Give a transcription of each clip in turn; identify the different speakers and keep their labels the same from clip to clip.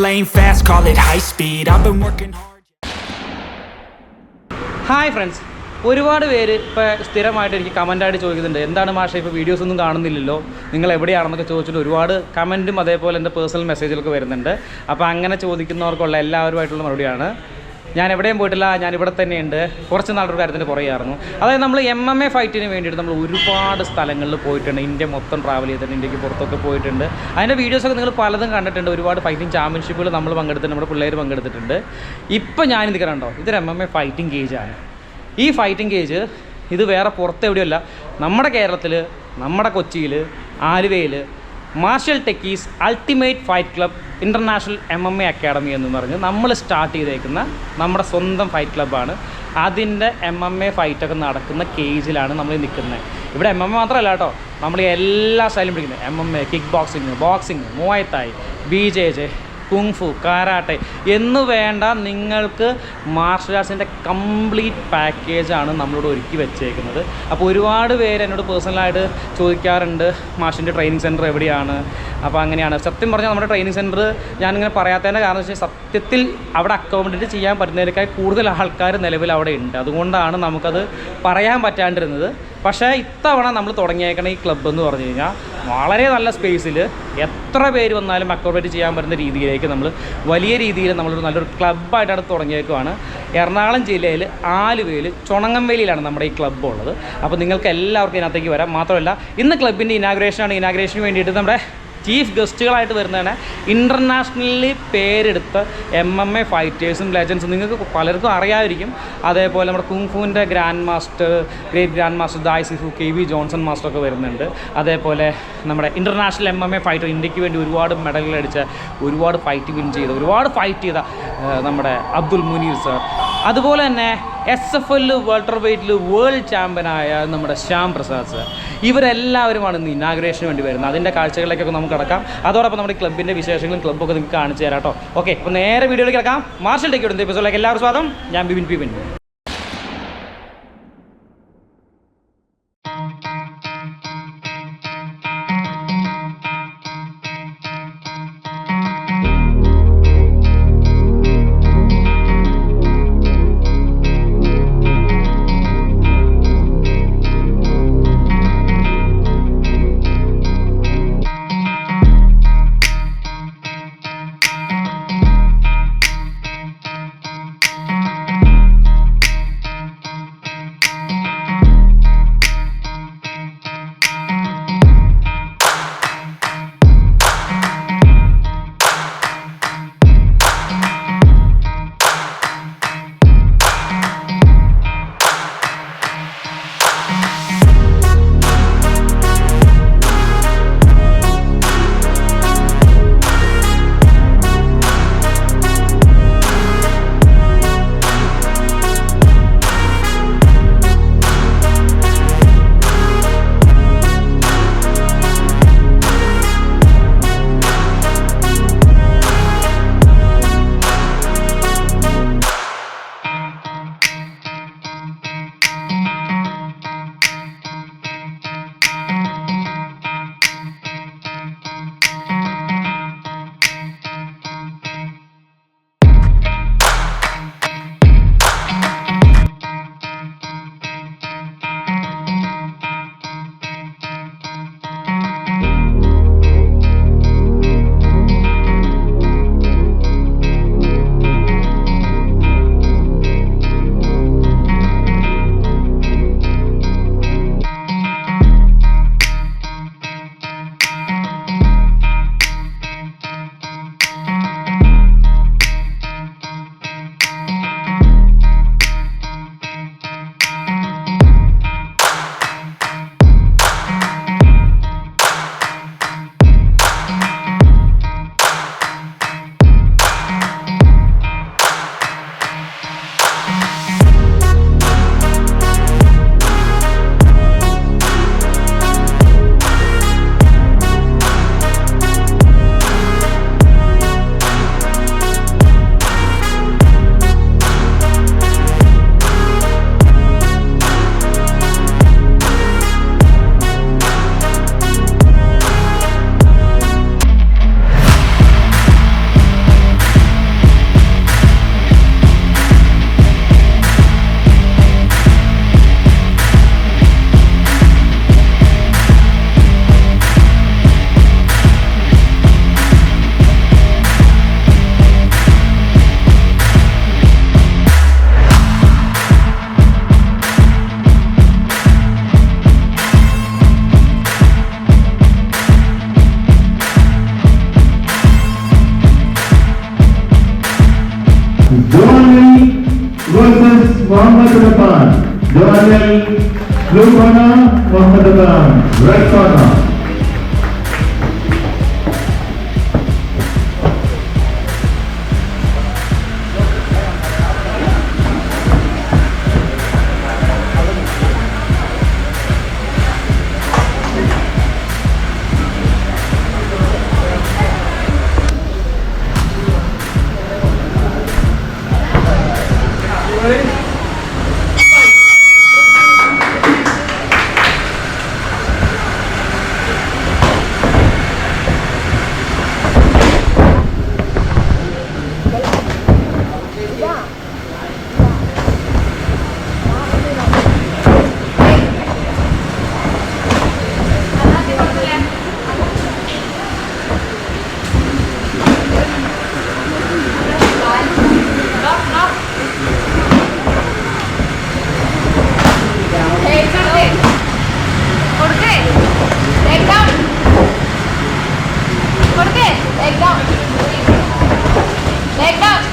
Speaker 1: Lane fast, call it high speed. I've been working hard.
Speaker 2: Hi friends ഒരുപാട് പേര് ഇപ്പോൾ സ്ഥിരമായിട്ട് എനിക്ക് കമന്റായിട്ട് ചോദിക്കുന്നുണ്ട് എന്താണ് മാഷ ഇപ്പോൾ വീഡിയോസ് ഒന്നും കാണുന്നില്ലല്ലോ നിങ്ങൾ എവിടെയാണെന്നൊക്കെ ചോദിച്ചിട്ട് ഒരുപാട് കമന്റും അതേപോലെ എന്റെ പേഴ്സണൽ മെസ്സേജുകളൊക്കെ വരുന്നുണ്ട് അപ്പോൾ അങ്ങനെ ചോദിക്കുന്നവർക്കുള്ള എല്ലാവരുമായിട്ടുള്ള മറുപടിയാണ് ഞാൻ എവിടെയും പോയിട്ടില്ല ഞാൻ ഇവിടെ തന്നെയുണ്ട്. കുറച്ച് നാളൊരു കാര്യത്തിന് പുറകെയായിരുന്നു അതായത് നമ്മൾ എം എം എ ഫൈറ്റിന് വേണ്ടിയിട്ട് നമ്മൾ ഒരുപാട് സ്ഥലങ്ങളിൽ പോയിട്ടുണ്ട്. ഇന്ത്യ മൊത്തം ട്രാവൽ ചെയ്തിട്ടുണ്ട് ഇന്ത്യയ്ക്ക് പുറത്തൊക്കെ പോയിട്ടുണ്ട്. അതിന്റെ വീഡിയോസൊക്കെ നിങ്ങൾ പലതും കണ്ടിട്ടുണ്ട്. ഒരുപാട് ഫൈറ്റിംഗ് ചാമ്പ്യൻഷിപ്പുകൾ നമ്മൾ പങ്കെടുത്തിട്ടുണ്ട് നമ്മുടെ പിള്ളേർ പങ്കെടുത്തിട്ടുണ്ട്. ഇപ്പം ഞാൻ ഇത് കണ്ടോ? ഇതൊരു എം എം എ ഫൈറ്റിംഗ് ഗേജാണ് ഈ ഫൈറ്റിംഗ് കേജ് ഇത് വേറെ പുറത്തെവിടെയല്ല നമ്മുടെ കേരളത്തിൽ നമ്മുടെ കൊച്ചിയിൽ ആലുവയിൽ martial techies ultimate fight club international M M A academy എന്ന് പറഞ്ഞ് നമ്മൾ സ്റ്റാർട്ട് ചെയ്തേക്കുന്ന നമ്മുടെ സ്വന്തം ഫൈറ്റ് ക്ലബ്ബാണ് അതിന്റെ എം എം എ ഫൈറ്റൊക്കെ നടക്കുന്ന കേജിലാണ് നമ്മൾ നിൽക്കുന്നത്. ഇവിടെ എം എം എ മാത്രമല്ല കേട്ടോ നമ്മൾ എല്ലാ സ്റ്റൈലും പിടിക്കുന്നത്. M M A kick boxing boxing മൂവായത്തായി B J J kung fu karate എന്ന് വേണ്ട നിങ്ങൾക്ക് മാർഷൽ ആർട്സിന്റെ കംപ്ലീറ്റ് പാക്കേജാണ് നമ്മളോട് ഒരുക്കി വെച്ചേക്കുന്നത്. അപ്പോൾ ഒരുപാട് പേര് എന്നോട് പേഴ്സണലായിട്ട് ചോദിക്കാറുണ്ട് മാഷിന്റെ ട്രെയിനിങ് സെന്റർ എവിടെയാണ്? അപ്പോൾ അങ്ങനെയാണ്. സത്യം പറഞ്ഞാൽ നമ്മുടെ ട്രെയിനിങ് സെന്റർ ഞാനിങ്ങനെ പറയാത്തതിന്റെ കാരണം വെച്ചാൽ സത്യത്തിൽ അവിടെ അക്കോമഡേറ്റ് ചെയ്യാൻ പറ്റുന്നതിനേക്കാൾ കൂടുതൽ ആൾക്കാർ നിലവിൽ അവിടെ ഉണ്ട്. അതുകൊണ്ടാണ് നമുക്കത് പറയാൻ പറ്റാണ്ടിരുന്നത്. പക്ഷേ ഇത്തവണ നമ്മൾ തുടങ്ങിയേക്കണ ഈ ക്ലബ്ബ് എന്ന് പറഞ്ഞു കഴിഞ്ഞാൽ വളരെ നല്ല സ്പേസിൽ എത്ര പേര് വന്നാലും അക്കോമഡേറ്റ് ചെയ്യാൻ പറ്റുന്ന രീതിയിലേക്ക് നമ്മൾ വലിയ രീതിയിൽ നമ്മളൊരു നല്ലൊരു ക്ലബ്ബായിട്ടാണ് തുടങ്ങിയേക്കുവാണ്. എറണാകുളം ജില്ലയിൽ ആലുവയിൽ ചുണങ്ങംവേലിയിലാണ് നമ്മുടെ ഈ ക്ലബ്ബ് ഉള്ളത്. അപ്പോൾ നിങ്ങൾക്ക് എല്ലാവർക്കും ഇതിനകത്തേക്ക് വരാം. മാത്രമല്ല ഇന്ന് ക്ലബിന്റെ ഇനാഗ്രേഷനാണ് ഇനാഗ്രേഷന് വേണ്ടിയിട്ട് നമ്മുടെ ചീഫ് ഗസ്റ്റുകളായിട്ട് വരുന്നതാണ്. ഇന്റർനാഷണലി പേരെടുത്ത എം എം എ ഫൈറ്റേഴ്സും ലെജൻസും നിങ്ങൾക്ക് പലർക്കും അറിയാമായിരിക്കും അതേപോലെ നമ്മുടെ കുങ്ഫുവിന്റെ grand master great grand master thy സിഫു K V Johnson master ഒക്കെ വരുന്നുണ്ട്. അതേപോലെ നമ്മുടെ international M M A fighter ഇന്ത്യയ്ക്ക് വേണ്ടി ഒരുപാട് മെഡലുകൾ അടിച്ച ഒരുപാട് ഫൈറ്റ് വിൻ ചെയ്ത ഒരുപാട് ഫൈറ്റ് ചെയ്ത നമ്മുടെ അബ്ദുൽ മുനീർ സർ അതുപോലെ തന്നെ എസ് എഫ് എല്ല് വേൾട്ടർ വെയ്റ്റിൽ വേൾഡ് ചാമ്പ്യനായ നമ്മുടെ ശ്യാം പ്രസാദ് സാർ ഇവരെല്ലാവരുമാണ് ഇന്ന് ഇനാഗ്രേഷന് വേണ്ടി വരുന്നത്. അതിന്റെ കാഴ്ചകളിലേക്കൊക്കെ നമുക്ക് കിടക്കാം. അതോടൊപ്പം നമ്മുടെ ക്ലബിന്റെ വിശേഷങ്ങളും ക്ലബ്ബൊക്കെ നിങ്ങൾക്ക് കാണിച്ചു തരാം കേട്ടോ. ഓക്കെ അപ്പോൾ നേരെ വീഡിയോയിലേക്ക് കിടക്കാം. മാർഷൽ ടെക്കിയുടെ എപ്പിസോഡിലേക്ക് എല്ലാവർക്കും സ്വാഗതം. ഞാൻ Bibin P
Speaker 3: depan Daniel Lumana Wah Kedepan Red Corner
Speaker 4: Head up!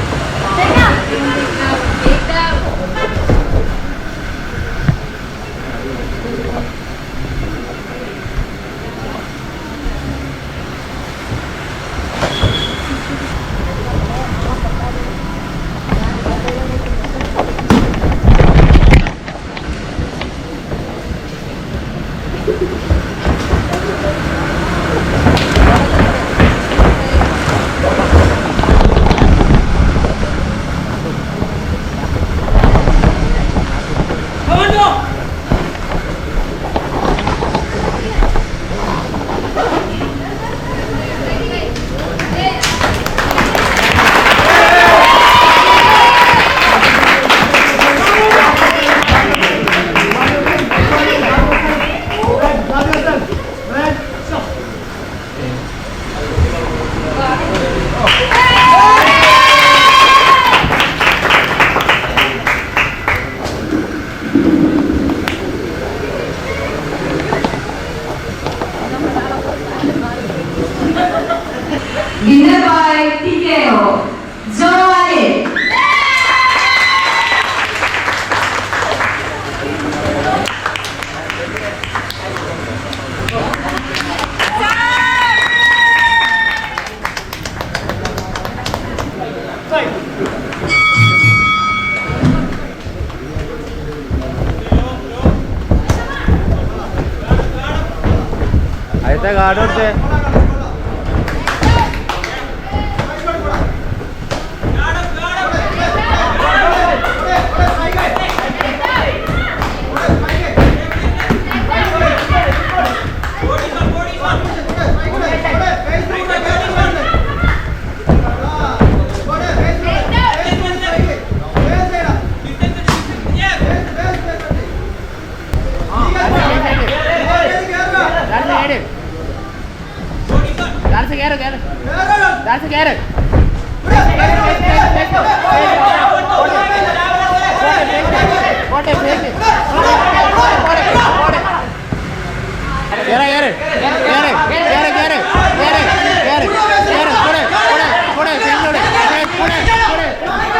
Speaker 4: Garden से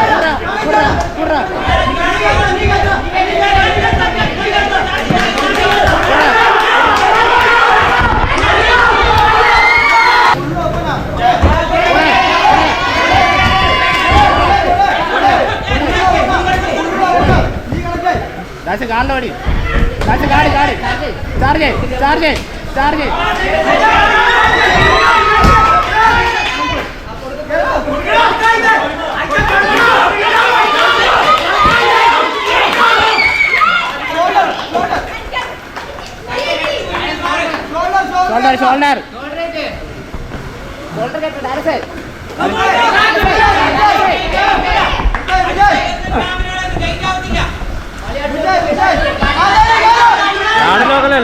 Speaker 4: Corra, corra, corra. नाड़ी
Speaker 5: गाड़ी गाड़ी चार्जे चार्जे चार्जे
Speaker 2: शोल्डर शोल्डर शोल्डर के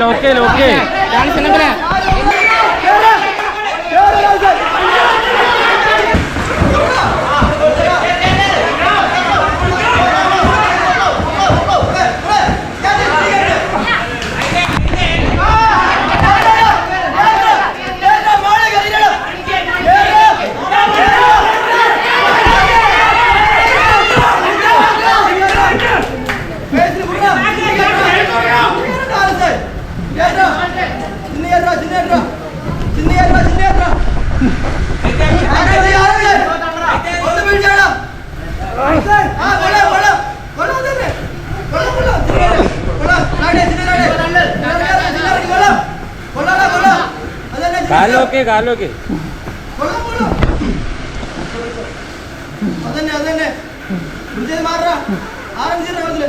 Speaker 2: ലോക്കേ ലോക്കേ. കാലോക്കെ കാലോക്കെ.
Speaker 6: അതന്നെ അതന്നെ മാറാ ആരംഭിച്ചിട്ട് ഫ്രണ്ട്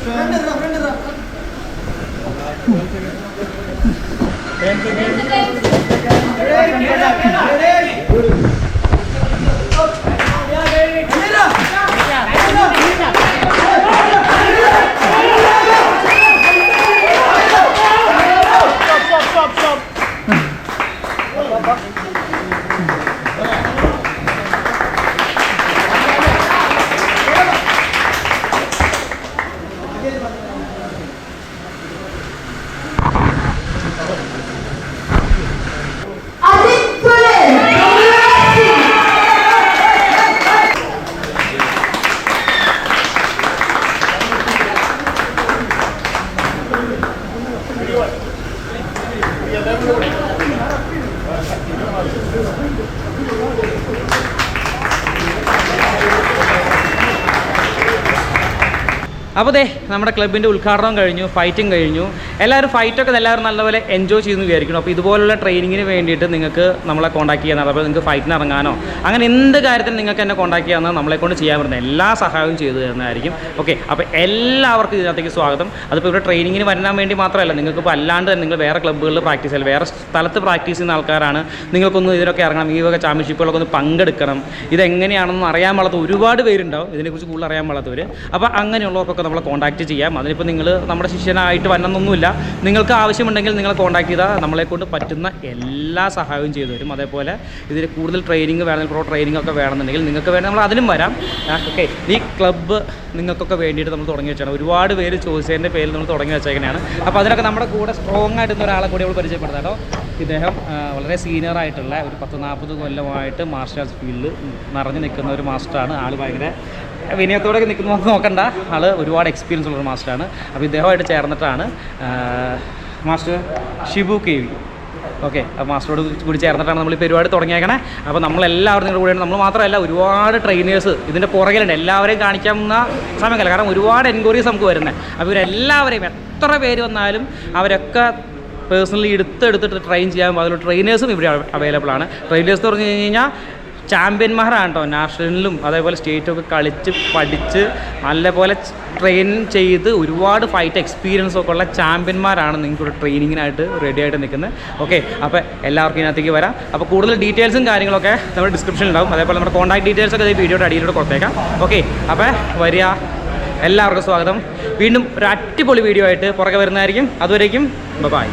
Speaker 6: ഫ്രണ്ട്
Speaker 5: ഫ്രണ്ട്
Speaker 2: അപ്പോൾ ദേ നമ്മുടെ ക്ലബിന്റെ ഉദ്ഘാടനം കഴിഞ്ഞു ഫൈറ്റിംഗ് കഴിഞ്ഞു. എല്ലാവരും ഫൈറ്റൊക്കെ എല്ലാവരും നല്ലപോലെ എൻജോയ് ചെയ്തെന്ന് വിചാരിക്കണം അപ്പോൾ ഇതുപോലുള്ള ട്രെയിനിങ്ങിന് വേണ്ടിയിട്ട് നിങ്ങൾക്ക് നമ്മളെ കോൺടാക്ട് ചെയ്യാനാണ് അപ്പോൾ നിങ്ങൾക്ക് ഫൈറ്റിന് ഇറങ്ങാനോ അങ്ങനെ എന്ത് കാര്യത്തിനും നിങ്ങൾക്ക് എന്നെ കോൺടാക്ട് ചെയ്യാമെന്ന് നമ്മളെ കൊണ്ട് ചെയ്യാൻ പറ്റുന്ന എല്ലാ സഹായവും ചെയ്തു തരുന്നതായിരിക്കും. ഓക്കെ അപ്പോൾ എല്ലാവർക്കും ഇതിനകത്തേക്ക് സ്വാഗതം. അതിപ്പോൾ ഇവിടെ ട്രെയിനിങ്ങിന് വരാൻ വേണ്ടി മാത്രമല്ല നിങ്ങൾക്ക് ഇപ്പോൾ അല്ലാണ്ട് നിങ്ങൾ വേറെ ക്ലബ്ബുകളിൽ പ്രാക്ടീസ് ചെയ്യാൻ വേറെ സ്ഥലത്ത് പ്രാക്ടീസ് ചെയ്യുന്ന ആൾക്കാരാണ്. നിങ്ങൾക്കൊന്ന് ഇതിനൊക്കെ ഇറങ്ങണം. ഈ വക ചാമ്പ്യൻഷിപ്പുകളൊക്കെ ഒന്ന് പങ്കെടുക്കണം. ഇതെങ്ങനെയാണെന്ന് അറിയാൻ പാടാത്ത ഒരുപാട് പേരുണ്ടാവും. ഇതിനെക്കുറിച്ച് കൂടുതൽ അറിയാൻ പാടാത്തവർ അപ്പോൾ അങ്ങനെയുള്ളവർക്കൊക്കെ നമ്മളെ കോൺടാക്ട് ചെയ്യാം. അതിനിപ്പോൾ നിങ്ങൾ നമ്മുടെ ശിഷ്യനായിട്ട് വരണമെന്നൊന്നുമില്ല. നിങ്ങൾക്ക് ആവശ്യമുണ്ടെങ്കിൽ നിങ്ങളെ കോൺടാക്ട് ചെയ്താൽ നമ്മളെ കൊണ്ട് പറ്റുന്ന എല്ലാ സഹായവും ചെയ്തു തരും. അതേപോലെ ഇതിൽ കൂടുതൽ ട്രെയിനിങ് വേണമെങ്കിൽ പ്രോ ട്രെയിനിങ് ഒക്കെ വേണമെന്നുണ്ടെങ്കിൽ നിങ്ങൾക്ക് വേണമെങ്കിൽ നമ്മൾ അതിനും വരാം. ഓക്കെ ഈ ക്ലബ്ബ് നിങ്ങൾക്കൊക്കെ വേണ്ടിയിട്ട് നമ്മൾ തുടങ്ങി വെച്ചാണ്. ഒരുപാട് പേര് ചോദിച്ചതിന്റെ പേരിൽ നമ്മൾ തുടങ്ങി വെച്ചേക്കണെയാണ് അപ്പോൾ അതിനൊക്കെ നമ്മുടെ കൂടെ സ്ട്രോങ് ആയിട്ടുള്ള ഒരാളെ കൂടി നമ്മൾ പരിചയപ്പെടുത്താം കേട്ടോ. ഇദ്ദേഹം വളരെ സീനിയർ ആയിട്ടുള്ള ഒരു പത്ത് നാൽപ്പത് കൊല്ലമായിട്ട് മാർഷൽ ആർട്സ് ഫീൽഡിൽ നിറഞ്ഞു നിൽക്കുന്ന ഒരു മാസ്റ്ററാണ് ആൾ ഭയങ്കര വിനയത്തോടെ നിൽക്കുന്നു നോക്കണ്ട. ആൾ ഒരുപാട് എക്സ്പീരിയൻസ് ഉള്ള ഒരു മാസ്റ്ററാണ് അപ്പോൾ ഇദ്ദേഹമായിട്ട് ചേർന്നിട്ടാണ് master Shibu K V. Okay മാസ്റ്ററോട് കൂടി ചേർന്നിട്ടാണ് നമ്മൾ ഈ പരിപാടി തുടങ്ങിയേക്കണേ. അപ്പോൾ നമ്മളെല്ലാവരും നിങ്ങളുടെ കൂടെയാണ്. നമ്മൾ മാത്രമല്ല ഒരുപാട് ട്രെയിനേഴ്സ് ഇതിന്റെ പുറകിലുണ്ട്. എല്ലാവരെയും കാണിക്കാവുന്ന സമയമല്ല കാരണം ഒരുപാട് എൻക്വയറീസ് നമുക്ക് വരുന്നത് അപ്പോൾ ഇവരെല്ലാവരെയും എത്ര പേര് വന്നാലും അവരൊക്കെ പേഴ്സണലി എടുത്തെടുത്തിട്ട് ട്രെയിൻ ചെയ്യാൻ അതിലുള്ള ട്രെയിനേഴ്സും ഇവിടെ അവൈലബിൾ ആണ്. ട്രെയിനേഴ്സ് എന്ന് പറഞ്ഞു കഴിഞ്ഞാൽ ചാമ്പ്യന്മാരാണ് കേട്ടോ നാഷണലിലും അതേപോലെ സ്റ്റേറ്റും ഒക്കെ കളിച്ച് പഠിച്ച് നല്ലപോലെ ട്രെയിൻ ചെയ്ത് ഒരുപാട് ഫൈറ്റ് എക്സ്പീരിയൻസ് ഒക്കെ ഉള്ള ചാമ്പ്യന്മാരാണ് നിങ്ങൾക്ക് ഇവിടെ ട്രെയിനിങ്ങിനായിട്ട് റെഡി ആയിട്ട് നിൽക്കുന്നത്. ഓക്കെ അപ്പോൾ എല്ലാവർക്കും ഇതിനകത്തേക്ക് വരാം. അപ്പോൾ കൂടുതൽ ഡീറ്റെയിൽസും കാര്യങ്ങളൊക്കെ നമ്മുടെ ഡിസ്ക്രിപ്ഷനിൽ ഉണ്ടാവും. അതേപോലെ നമ്മുടെ കോൺടാക്ട് ഡീറ്റെയിൽസ് ഒക്കെ വീഡിയോയുടെ അടിയിലൂടെ കൊടുത്തേക്കാം. ഓക്കെ അപ്പോൾ വരിക. എല്ലാവർക്കും സ്വാഗതം. വീണ്ടും ഒരു അടിപൊളി വീഡിയോ ആയിട്ട് പുറകെ വരുന്നതായിരിക്കും. അതുവരേക്കും ബൈ